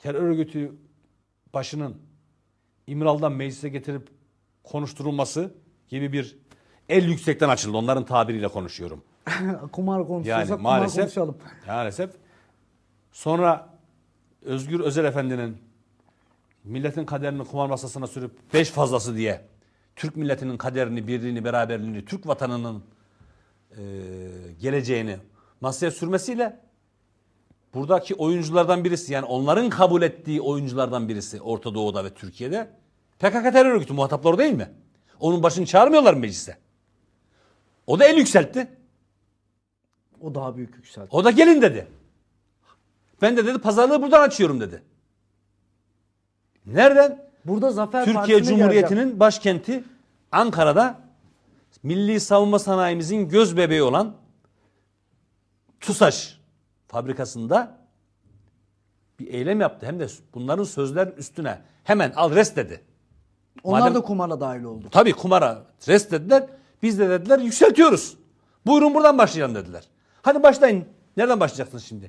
terör örgütü başının İmralı'dan meclise getirip konuşturulması gibi bir el yüksekten açıldı. Onların tabiriyle konuşuyorum. kumar konuşuyorsak Yani kumar maalesef konuşalım. maalesef sonra Özgür Özel Efendi'nin milletin kaderini kumar masasına sürüp beş fazlası diye Türk milletinin kaderini, birliğini, beraberliğini, Türk vatanının e, geleceğini masaya sürmesiyle buradaki oyunculardan birisi yani onların kabul ettiği oyunculardan birisi Orta Doğu'da ve Türkiye'de PKK terör örgütü muhatapları değil mi? Onun başını çağırmıyorlar mı meclise? O da el yükseltti. O daha büyük yükseldi. O da gelin dedi. Ben de dedi pazarlığı buradan açıyorum dedi. Nereden? Burada Zafer Türkiye Cumhuriyeti'nin başkenti Ankara'da milli savunma sanayimizin göz bebeği olan TUSAŞ fabrikasında bir eylem yaptı. Hem de bunların sözlerin üstüne hemen al rest dedi. Onlar Madem- da kumara dahil oldu. Tabii kumara rest dediler. Biz de dediler yükseltiyoruz. Buyurun buradan başlayalım dediler. Hadi başlayın. Nereden başlayacaksınız şimdi?